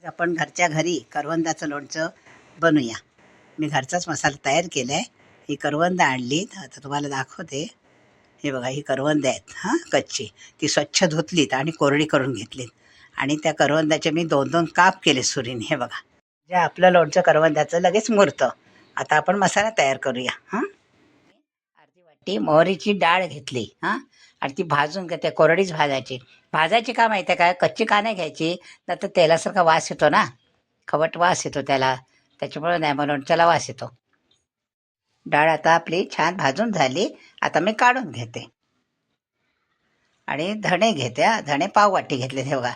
आज आपण घरच्या घरी करवंदाचं लोणचं बनवूया मी घरचाच मसाला तयार केला आहे ही करवंद आणली. आता तुम्हाला दाखवते. हे बघा ही करवंद आहेत हां कच्ची. ती स्वच्छ धुतलीत आणि कोरडी करून घेतलीत. आणि त्या करवंदाचे मी दोन दोन काप केले सुरीने. हे बघा. जे आपलं लोणचं करवंदाचं लगेच मुरतं. आता आपण मसाला तयार करूया हां. वाटी मोहरीची डाळ घेतली हां? आणि ती भाजून घेते कोरडीच भाजायची. भाजायची का माहिती आहे काय कच्ची का नाही घ्यायची? तर तेलासारखा वास येतो ना? खवट वास येतो त्याला. त्याच्यामुळे नाही म्हणून त्याला वास येतो. डाळ आता आपली छान भाजून झाली. आता मी काढून घेते. आणि धणे घेते हा. धणे पाव वाटी घेतले तेव्हा बघा.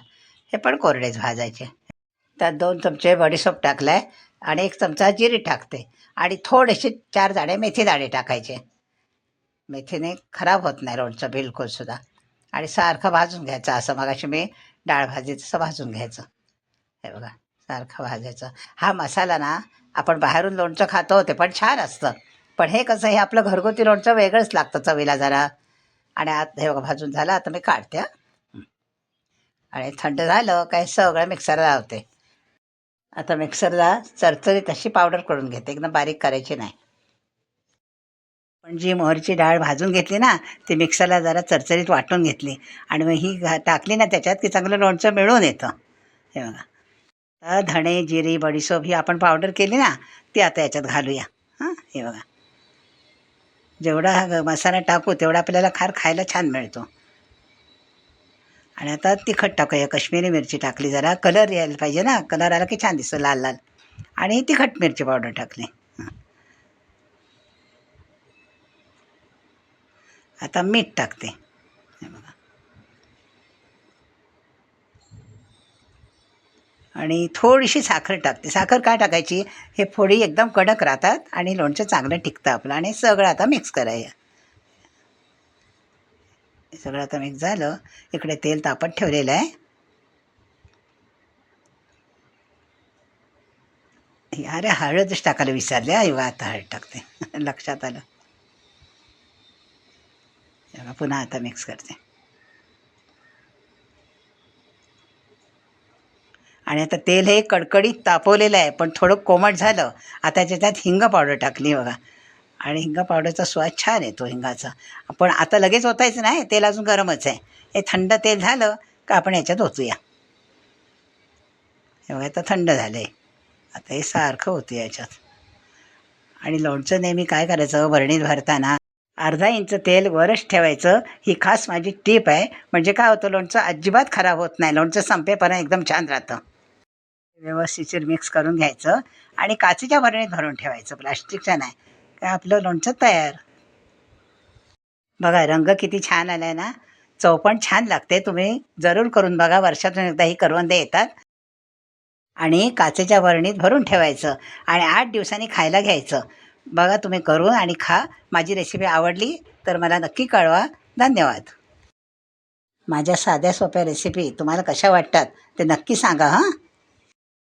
हे पण कोरडेच भाजायचे. त्यात दोन चमचे बडीसोप टाकलाय आणि एक चमचा जिरी टाकते. आणि थोडेसे चार दाणे मेथी दाणे टाकायचे. मेथीने खराब होत नाही लोणचं बिलकुल सुद्धा. आणि सारखं भाजून घ्यायचं असं मगाशी मी डाळ भाजी तसं भाजून घ्यायचं. हे बघा सारखं भाजायचं. हा मसाला ना आपण बाहेरून लोणचं खातो ते पण छान असतं. पण हे कसं हे आपलं घरगुती लोणचं वेगळंच लागतं चवीला जरा. आणि आत हे बघा भाजून झालं आता मी काढते आणि थंड झालं काय सगळं मिक्सरला लावते. आता मिक्सरला चरचरीत अशी पावडर करून घेते एकदम बारीक करायची नाही. पण जी मोहरीची डाळ भाजून घेतली ना ती मिक्सरला जरा चरचरीत वाटून घेतली. आणि मग ही घा टाकली ना त्याच्यात की चांगलं लोणचं मिळून येतं. हे बघा. तर धणे जिरी बडीसोप ही आपण पावडर केली ना ती आता याच्यात घालूया. हां? हे बघा. जेवढा हा मसाला टाकू तेवढा आपल्याला खार खायला छान मिळतो. आणि आता तिखट टाकूया. काश्मीरी मिरची टाकली जरा. कलर यायला पाहिजे ना. कलर आला की छान दिसतो लाल लाल. आणि तिखट मिरची पावडर टाकली. आता मीठ टाकते. हे बघा. आणि थोडीशी साखर टाकते. साखर काय टाकायची? हे फोडी एकदम कडक राहतात आणि लोणचं चांगलं टिकतं आपलं आणि सगळं आता मिक्स करायचं सगळं आता मिक्स झालं. इकडे तेल तापत ठेवलेलं आहे. अरे हळदच टाकायला विसरले. आई वा आता हळद टाकते. लक्षात आलं. बघा, पुन्हा आता मिक्स करते. आणि आता तेल हे कडकडीत तापवलेलं आहे पण थोडं कोमट झालं. आता त्याच्यात हिंग पावडर टाकली बघा. आणि हिंग पावडरचा स्वाद छान येतो हिंगाचा. पण आता लगेच ओतायचं नाही तेल अजून गरमच आहे. हे थंड तेल झालं का आपण याच्यात ओतूया. हे बघा आता थंड झालं आहे आता हे सारखं होतं याच्यात. आणि लोणचं नेहमी काय करायचं? भरणीत भरताना अर्धा इंच तेल वरच ठेवायचं. ही खास माझी टीप आहे. म्हणजे काय होतं लोणचं अजिबात खराब होत नाही. लोणचं संपेपणा एकदम छान राहतं. व्यवस्थित मिक्स करून घ्यायचं आणि काचेच्या भरणीत भरून ठेवायचं. प्लास्टिकच्या नाही. काय आपलं लोणचं तयार. बघा रंग किती छान आला आहे ना. चव पण छान लागते. तुम्ही जरूर करून बघा. वर्षातून एकदा ही करवंदे येतात आणि काचेच्या भरणीत भरून ठेवायचं. आणि आठ दिवसांनी खायला घ्यायचं. बघा तुम्ही करून आणि खा. माझी रेसिपी आवडली तर मला नक्की कळवा. धन्यवाद. माझ्या साध्या सोप्या रेसिपी तुम्हाला कशा वाटतात ते नक्की सांगा हां?